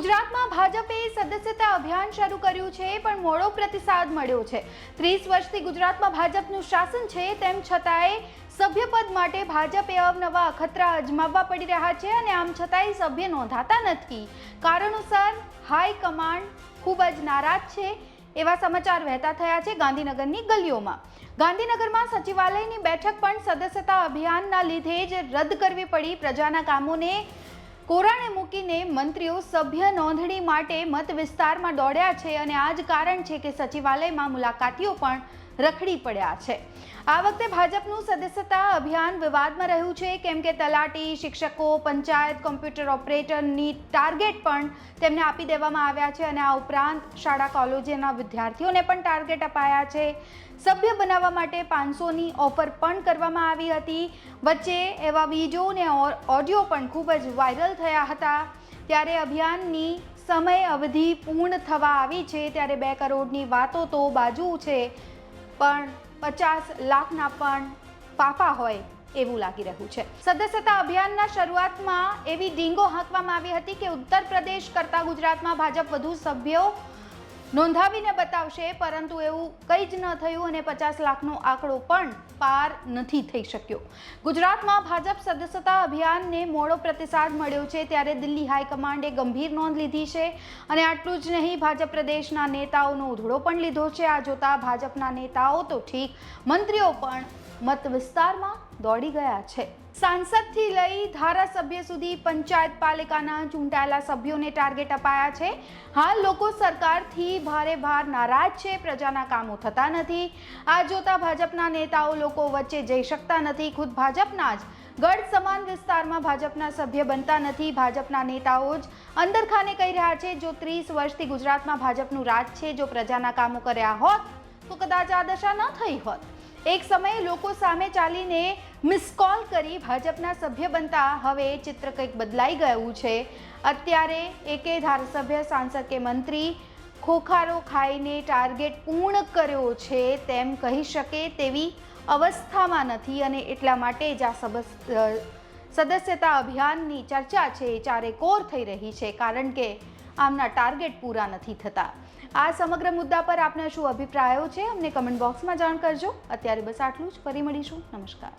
ગુજરાતમાં ભાજપે સદસ્યતા અભિયાન શરૂ કર્યું છે, પણ મોડો પ્રતિસાદ મળ્યો છે. ત્રીસ વર્ષથી ગુજરાતમાં ભાજપનું શાસન છે, તેમ છતાંય સભ્યપદ માટે ભાજપે અવનવા અખતરા અજમાવવા પડી રહ્યા છે અને આમ છતાંય સભ્ય નોંધાતા નથી. કારણોસર હાઈકમાન્ડ ખૂબ જ નારાજ છે, એવા સમાચાર વહેતા થયા છે ગાંધીનગરની ગલીઓમાં. ગાંધીનગરમાં સચિવાલયની બેઠક પણ સદસ્યતા અભિયાનના લીધે જ રદ કરવી પડી. પ્રજાના કામોને મૂકીને મંત્રીઓ સભ્ય નોંધણી માટે મત વિસ્તારમાં દોડ્યા છે અને આ જ કારણ છે કે સચિવાલયમાં મુલાકાતીઓ પણ રખડી પડ્યા છે. આ વખતે ભાજપનું સદસ્યતા અભિયાન વિવાદમાં રહ્યું છે, કેમ કે તલાટી, શિક્ષકો, પંચાયત, કોમ્પ્યુટર ઓપરેટરની ટાર્ગેટ પણ તેમને આપી દેવામાં આવ્યા છે અને આ ઉપરાંત શાળા, કોલેજોના વિદ્યાર્થીઓને પણ ટાર્ગેટ અપાયા છે. સભ્ય બનાવવા માટે પાંચસોની ઓફર પણ કરવામાં આવી હતી. વચ્ચે એવા વીડિયો અને ઓડિયો પણ ખૂબ જ વાયરલ થયા હતા. ત્યારે અભિયાનની સમય અવધિ પૂર્ણ થવા આવી છે. ત્યારે બે કરોડની વાતો તો બાજુ છે, પણ પચાસ લાખના પણ પાપા હોય એવું લાગી રહ્યું છે. સદસ્યતા અભિયાનના શરૂઆતમાં એવી ડીંગો હાંકવામાં આવી હતી કે ઉત્તર પ્રદેશ કરતાં ગુજરાતમાં ભાજપ વધુ સભ્યો નોંધાવીને બતાવશે, પરંતુ એવું કંઈ જ ન થયું અને પચાસ લાખનો આંકડો પણ પાર નથી થઈ શક્યો. ગુજરાતમાં ભાજપ સદસ્યતા અભિયાનને મોડો પ્રતિસાદ મળ્યો છે ત્યારે દિલ્હી હાઈકમાન્ડે ગંભીર નોંધ લીધી છે અને આટલું જ નહીં, ભાજપ પ્રદેશના નેતાઓનો ઉધડો પણ લીધો છે. આ જોતા ભાજપના નેતાઓ તો ઠીક, મંત્રીઓ પણ મત વિસ્તારમાં દોડી ગયા છે. સાંસદથી લઈ ધારાસભ્ય સુધી પંચાયત પાલિકાના ચૂંટાયેલા સભ્યોને ટાર્ગેટ અપાયા છે. હાલ લોકો સરકારથી ભારે ભાર નારાજ છે. પ્રજાના કામો થતા નથી. આ જોતા ભાજપના નેતાઓ લોકો વચ્ચે જઈ શકતા નથી. ખુદ ભાજપના જ ગઢ સમાન વિસ્તારમાં ભાજપના સભ્ય બનતા નથી. ભાજપના નેતાઓ જ અંદરખાને કહી રહ્યા છે, જો ત્રીસ વર્ષથી ગુજરાતમાં ભાજપનું રાજ છે, જો પ્રજાના કામો કર્યા હોત, તો કદાચ આ દશા ન થઈ હોત. એક સમયે લોકો સામે ચાલીને મિસ કોલ કરી ભાજપના સભ્ય બનતા હવે ચિત્ર કંઈક બદલાઈ ગયું છે. અત્યારે એકે ધારાસભ્ય, સાંસદ કે મંત્રી ખોખારો ખાઈને ટાર્ગેટ પૂર્ણ કર્યો છે તેમ કહી શકે તેવી અવસ્થામાં નથી અને એટલા માટે જ આ સદસ્યતા અભિયાનની ચર્ચા છે. એ ચારે કોર થઈ રહી છે કારણ કે આમના ટાર્ગેટ પૂરા નથી થતા. આ સમગ્ર મુદ્દા પર આપના શું અભિપ્રાયો છે અમને કમેન્ટ બોક્સમાં જાણ કરજો. અત્યારે બસ આટલું જ. ફરી મળીશું. નમસ્કાર.